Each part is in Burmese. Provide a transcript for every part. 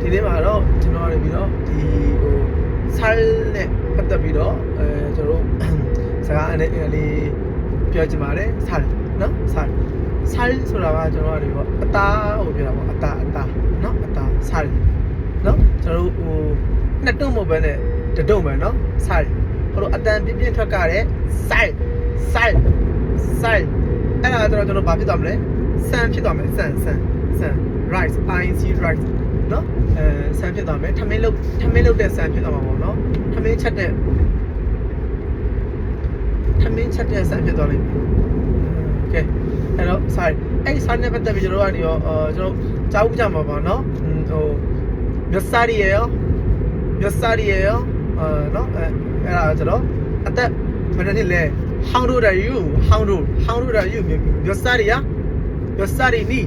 ဒီနေ့မှာတော့ကျွန်တော်နေပြီးတော့ဒီဟိုဆိုင်းနဲ့ပတ်သက်ပြီးတော့အဲကျွန်တော်တို့စကားအနေနဲ့လေးပြောချင်ပါတယ်ဆိုင်းနော်ဆိုင်းဆိုင်းဆိုတာကကျွန်တော်ကနေပြီးတော့အသားဟိုပြောတာပေါ့အသားအသားနော်အသားဆိုင်းနော်ကျွန်တော်တို့ဟိုနှစ်တုံးမဟုတ်ပဲနဲ့တစ်တုံးပဲနော်ဆိုင်းဟိုလိုအတန်ပြင်းပြင်းထွက်ကြတဲ့ဆိုင်းဆိုင်းဆိုင်းအဲ့ဒါကတော့ကျွန်တော်ဘာဖြစ်သွားမလဲဆန်ဖြစ်သွားမယ်ဆန်ဆန် ဆန် rice INC rice နော်အဲဆန်ဖြစ်သွားမယ်ထမင်းလုတ်ထမင်းလုတ်တဲ့ဆန်ဖြစ်သွားမှာပေါ့နော်ထမင်းချက်တဲ့ထမင်းချက်တဲ့ဆန်ဖြစ်သွားလိမ့်မယ်ကဲအဲ့တော့ sorry အဲ့ဆန်နဲ့ပတ်သက်ပြီးကျွန်တော်ကနေရောကျွန်တော်ကြောက်ကြမှာပါနော်ဟိုမြစရီရောမြစရီရောအဲနော်အဲ့အဲ့ဒါကျွန်တော်အသက်ဘယ်နှစ်လဲ how old are you how old how old are you မြစရီယာမြစရီနီး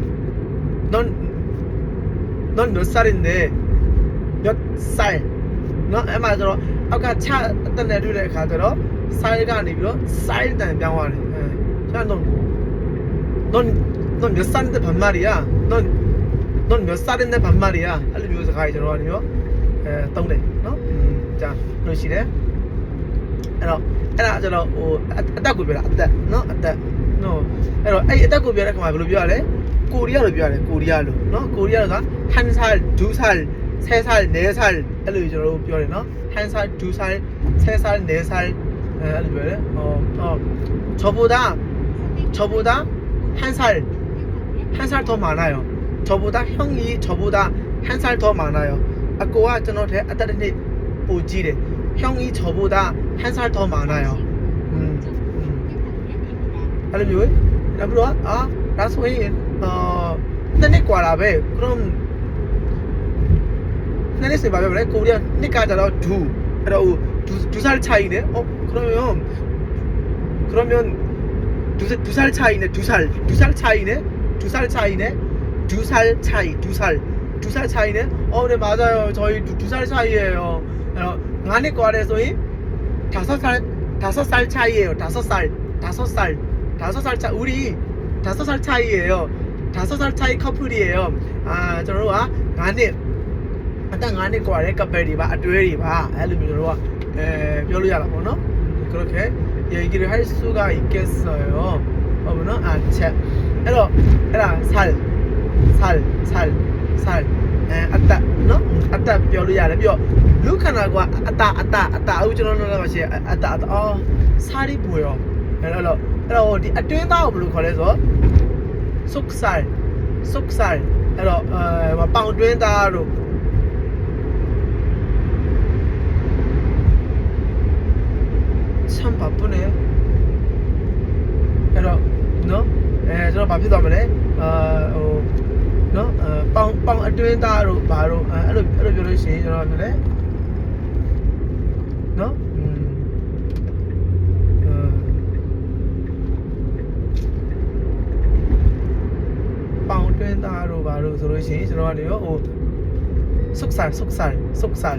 non non 몇 살인데 몇 살? နော်အဲ့မှာကျတော့အောက်ကချအတက်နဲ့တွေ့တဲ့အခါကျတော့ 살ကနေပြီးတော့ 쌀တန်ပြောင်းသွားတယ်အဲကျတော့ non non 몇 살인데 반말이야 non non 몇 살인데 반말이야 အဲ့လိုမျိုးစကားကြီးကျွန်တော်ကနေရောအဲတုံးတယ်နော်อืมကြာလို့ရှိတယ်အဲ့တော့အဲ့ဒါကျတော့ဟိုအအတက်ကိုပြောတာအတက်နော်အတက်နော်အဲ့တော့အဲ့ဒီအတက်ကိုပြောတဲ့ခါမှာဘယ်လိုပြောရလဲ 코리아로 비하래 코리아로 너 코리아로가 한 살, 두 살, 세 살, 네 살, 이런 식으로 비하래 너? 한 살, 두 살, 세 살, 네 살, 이런 표현해 어, 어, 저보다 저보다 한 살, 한 살 더 많아요 저보다 형이 저보다 한 살 더 많아요 아까와 저한테 아따르니 보지래 형이 저보다 한 살 더 많아요 음, 음. 이런 표현? 那不说啊，拿错音。 어, 테니과 la ve 그럼 테니스 말해 그래 코리아 니까잖아. 두. 그리고 두두살 차이네? 어 그러면 그러면 두살 두살 차이네. 두살두 살 차이네? 두 살 차이네? 두 살 차이. 두살두 살 차이네? 어네 어, 네, 맞아요. 저희 두 살 차이예요. 어, 아니과에서이? 다섯 살 다섯 살 차이예요. 다섯 살. 다섯 살. 다섯 살 차 우리 다섯 살 차이예요. 다섯 살 차이 커플이에요 아 저는 와 나네 အသက်9နှစ်กว่าတဲ့ couple တွေပါအတွဲတွေပါအဲ့လိုမျိုးတို့ကအဲပြောလို့ရတာပေါ့နော် 그렇게 얘기를 할 수가 있겠어요. 어, 뭐는 아, ချက်အဲ့တော့အဲ့ဒါ 살, 살, 살, 살. အဲအတနော်အတပြောလို့ရတယ်ပြီးတော့လူခန္ဓာကအတအတအတအခုကျွန်တော်တို့လည်းရှိအတအတအော်စားရီပူရောအဲ့တော့အဲ့တော့ဒီအတွ ဆုတ်ဆိုင်ဆုတ်ဆိုင်အဲ့တော့အဲပေါင်တွင်းသားတို့ဆမ်ပါပုန်ရဲ့အဲ့တော့နော်အဲကျွန်တော်ဘာဖြစ်သွားမလဲအာဟိုနော်အဲပေါင်ပေါင်အတွင်းသားတို့ဘာတို့အဲ့လိုအဲ့လိုပြောလို့ရှိရင်ကျွန်တော်ပြောလဲနော် ဘာတို့ဆိုလို့ရှိရင်ကျွန်တော်ကနေရောဟိုဆုတ်ဆန်ဆုတ်ဆန်ဆုတ်ဆန်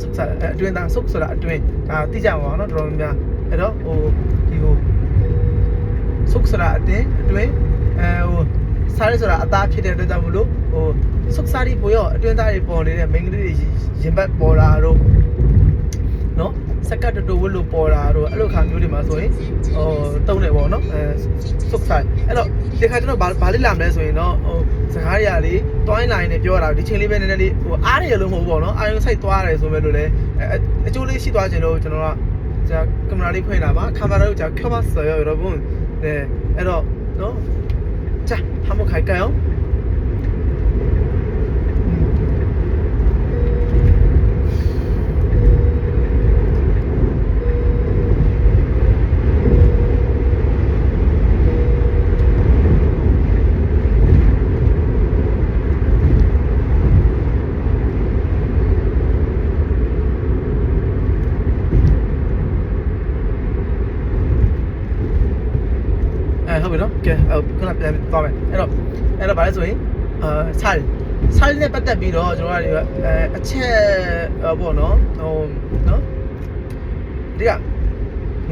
ဆုတ်ဆန်အဲအတွင်းသားဆုတ်ဆိုတာအတွင်းဒါသိကြပါအောင်နော်တော်တော်များများအဲ့တော့ဟိုဒီဟိုဆုတ်စရာအတင်းအတွင်းအဲဟိုစားရဆိုတာအသားဖြစ်တဲ့အတွက်ကြောင့်မလို့ဟိုဆုတ်စားရီပေါ်ရောအတွင်းသားတွေပေါ်နေတဲ့မိန်းကလေးတွေရင်ဘတ်ပေါ်လာတော့နော် စကတ်တူဝတ်လို့ပေါ်လာတော့အဲ့လိုခါမျိုးတွေမှာဆိုရင်ဟိုတုံးတယ်ပေါ့နော်အဲဆုတ်စားအဲ့တော့ဒီခါကျွန်တော်ဘာဘာလေးလာမလဲဆိုရင်တော့ဟိုစကားတွေကလေတွိုင်းလိုင်းနဲ့ပြောတာဒီချိန်လေးပဲနည်းနည်းလေးဟိုအားရလို့မဟုတ်ဘူးပေါ့နော်အာယုံစိုက်သွားတယ်ဆိုမဲ့လို့လေအကျိုးလေးရှိသွားခြင်းလို့ကျွန်တော်က자ကင်မရာလေးဖွင့်လာပါ카메라를제가켜봤어요여러분 네,အဲ့တော့နော်자 한번 갈까요? ဟုတ်ပြီနော်ကဲခုနပြန်သွားမယ်အဲ့တော့အဲ့တော့ဗါလဲဆိုရင်အာဆိုင်ဆိုင်နဲ့ပတ်သက်ပြီးတော့ကျွန်တော်တို့အဲအချက်ပေါ့နော်ဟိုနော်ဒီက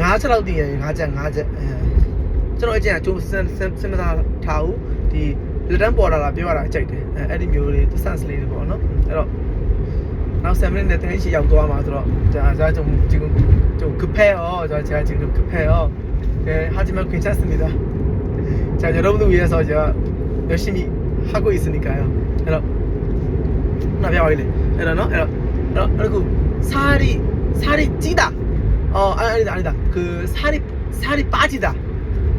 ၅ချက်လောက်တည်ရင်၅ချက်၅ချက်အဲကျွန်တော်အကျင့်ကကျိုးစင်စင်မသာထားဘူးဒီလက်တန်းပေါ်လာတာပြောရတာအကြိုက်တယ်အဲအဲ့ဒီမျိုးလေး sense လေးတွေပေါ့နော်အဲ့တော့နောက်7မိနစ်နဲ့တကယ်ရှိရောက်သွားမှာဆိုတော့ဒါဒါကျွန်တော်ကျွန်တော်ကဖဲရောကျွန်တော်ကျွန်တော်ကဖဲရောအဲဟာဂျီမခွင်ချက်စနေတာ 자, 여러분들 위해서 제가 열심히 하고 있으니까요. 그럼 나 배워 이래. 너? 그럼 그리고 살이 살이 찌다. 어, 아니, 아니다. 아니다. 그 살이 살이 빠지다.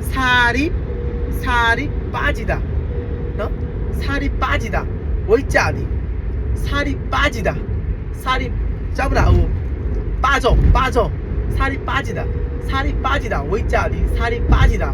살이 살이 빠지다. 너? 살이 빠지다. 월자리. 살이 빠지다. 살이 잡으라. 오. 빠져 빠져 살이 빠지다 살이 빠지다 Y자리 살이 빠지다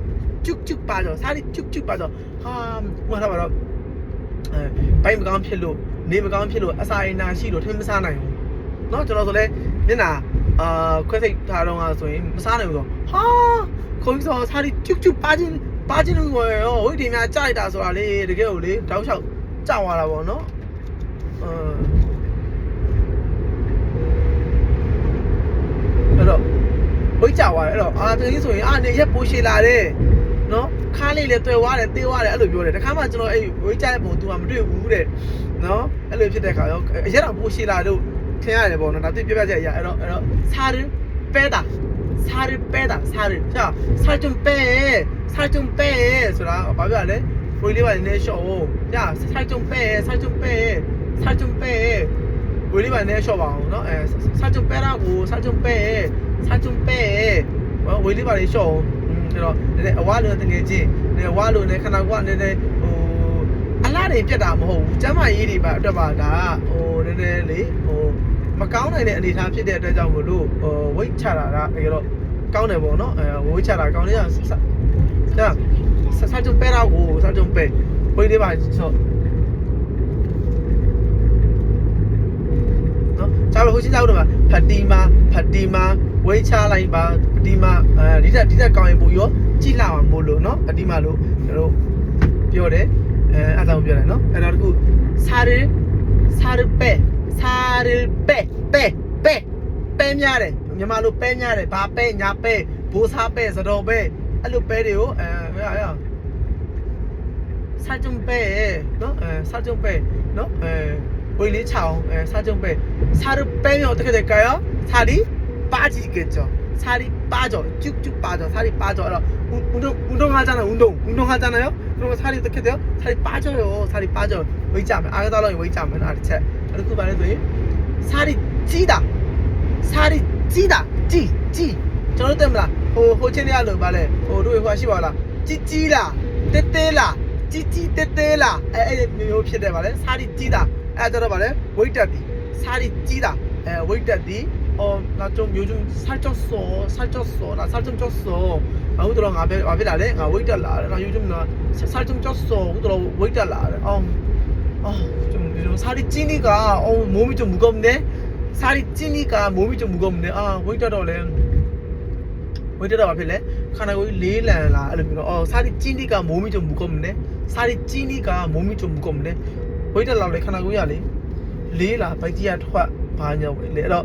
쭉쭉 빠져 살이 쭉쭉 빠져 하 뭐라 말아 바이 무강 필로 네 무강 필로 아사이나 시로 틈 사나요 너 저러 저래 내나 아 그래서 다롱아 소위 사나요 하 거기서 살이 쭉쭉 빠진 빠지는 거예요 우리 팀이 짜이다 소라리 이렇게 우리 다우샤 짜와라 보노 어အဲ့တော့ဝိတ်ကြွားတယ်အဲ့တော့အာတကယ်ဆိုရင်အာနေရက်ပိုရှည်လာတယ် နော်ခါလေးလည်းတွေ့ွားတယ်တေးွားတယ်အဲ့လိုပြောတယ်တခါမှကျွန်တော်အဲ့ဝေးကြတဲ့ပုံ तू ကမတွေ့ဘူးတဲ့နော်အဲ့လိုဖြစ်တဲ့ခါတော့အရက်တော်ပိုရှိလာလို့ထင်ရတယ်ပေါ့နော်ဒါသူပြပြချက်အရာအဲ့တော့အဲ့တော့စာရပဲတာစာရပဲတာစာရဖြာစာချုံပဲစာချုံပဲဆိုတာဘာပြောလဲဝေးလေးပါနေရှော့ညစာချုံပဲစာချုံပဲစာချုံပဲဝေးလေးပါနေရှော့ပါအောင်နော်အဲစာချုံပဲတာကိုစာချုံပဲစာချုံပဲဝေးလေးပါနေရှော့အောင် အဲ့တော့နည်းနည်းအဝါလိုတကယ်ချင်းနည်းအဝါလိုနည်းခဏကွာနည်းနည်းဟိုအလားတွေပြတ်တာမဟုတ်ဘူးကျမ်းမာရေးတွေပါအတွက်ပါဒါဟိုနည်းနည်းလေးဟိုမကောင်းနိုင်တဲ့အနေအထားဖြစ်တဲ့အတွက်ကြောင့်မလို့ဟိုဝိတ်ချတာကတကယ်တော့ကောင်းတယ်ပေါ့နော်အဲဝိတ်ချတာကောင်းတယ်ဆဆစာချုပ်ပဲတာကိုစာချုပ်ပဲဝေးလေးပါဆော့နော်ကျားလို့ဟိုရှင်းသားဦးတော့မှာဖတီမာဖတီမာ ဝေးချလိုက်ပါပတိမအဲဒီတက်ဒီတက်ကောင်းရင်ပိုရောကြည့်လာမှာမို့လို့เนาะပတိမလို့ကျွန်တော်ပြောတယ်အဲအဲ့ဒါကိုပြောတယ်เนาะအဲ့နောက်တစ်ခုစာရစာရပဲစာရပဲပဲပဲပဲများတယ်မြန်မာလိုပဲများတယ်ဘာပဲညာပဲဘိုးစားပဲစတော်ပဲအဲ့လိုပဲတွေကိုအဲမရရစာကြုံပဲเนาะအဲစာကြုံပဲเนาะအဲဝေးလေးချအောင်အဲစာကြုံပဲစာရပဲမျိုးတကယ်ကြရစာဒီ 빠지겠죠. 살이 빠져. 쭉쭉 빠져. 살이 빠져. 어, 운, 운동, 운동하잖아. 운동. 운동하잖아요? 그러면 살이 어떻게 돼요? 살이 빠져요. 살이 빠져. 왜있자면 아가다랑이 왜있자면 알지? 그리고 말해도 살이 찌다. 살이 찌다. 찌, 찌. 저런 때문에, 호, 호체리아로 말해. 호, 루에화시바라. 찌찌라. 떼떼라. 찌찌 떼떼라. 에, 에, 네, 요, 피해 말해. 살이 찌다. 에, 저런 말해. 웨이터 디. 살이 찌다. 에, 웨이터 디. 어나좀 요즘 살쪘어 살쪘어 나 살 좀 쪘어 아 후들어 나 배, 아 배달래 나 웨이트 달라 나 요즘 나 살 좀 쪘어 후들어 웨이트 달라 어아좀 요즘 살이 찌니까 어 몸이 좀 무겁네 살이 찌니까 몸이 좀 무겁네 아 웨이트 달래 ဝိတ္တတော့ဘာဖြစ်လဲခန္ဓာကိုယ်ကြီးလေးလံလာအဲ့လိုမျိုးတော့အော်စာရီကြီးနီကမိုးမီကျုံမူကုန်မလဲစာရီကြီးနီကမိုးမီကျုံမူကုန်မလဲဝိတ္တလောက်လေခန္ဓာကိုယ်ရလေလေးလာဗိုက်ကြီးကထွက်ဘာညောင်းလေအဲ့တော့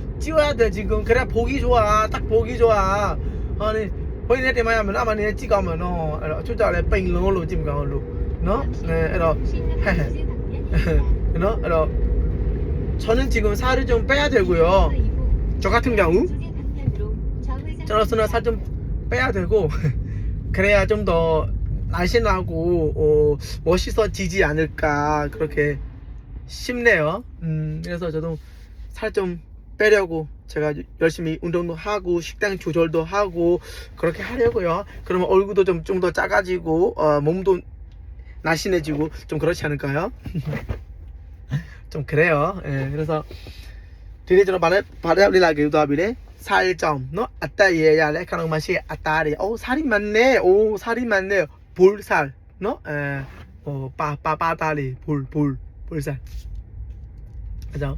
찌워야 돼, 지금. 그래, 보기 좋아. 딱 보기 좋아. 아니, 뭐 있는데, 때마야면, 아마 니 찍어면, 너, 초짜래, 뺑롱으로 찍으면, 너, 너, 네, 너, 헤헤. 너, 너, 저는 지금 살을 좀 빼야 되고요. 저 같은 경우 저로서는 살 좀 빼야 되고 그래야 좀 더 날씬하고 어, 멋있어지지 않을까 그렇게 쉽네요. 음, 그래서 저도 살 좀 빼려고 제가 열심히 운동도 하고 식단 조절도 하고 그렇게 하려고요. 그러면 얼굴도 좀 좀 더 작아지고 어, 몸도 날씬해지고 좀 그렇지 않을까요? 좀 그래요. 예, 그래서 드리저로 말해 바라블리라기도 하비래 살점 너 아따 예야래 가는 맛이 아따리 오 살이 많네 오 살이 많네 볼살 너에어빠빠빠다리 예, 볼볼 볼살 그죠?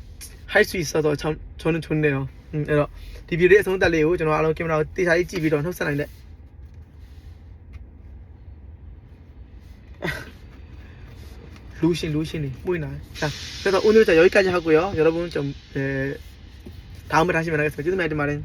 할 수 있어서 참 저는 좋네요. 음, 그래서 리뷰를 해서 달래요. 저는 알아 캠era 띠사이 찌비런 흡사는데. 루신 루신이 보이나? 자, 그래서 오늘 자 여기까지 하고요. 여러분 좀 에, 다음에 다시 만나겠습니다. 지금 말이 말은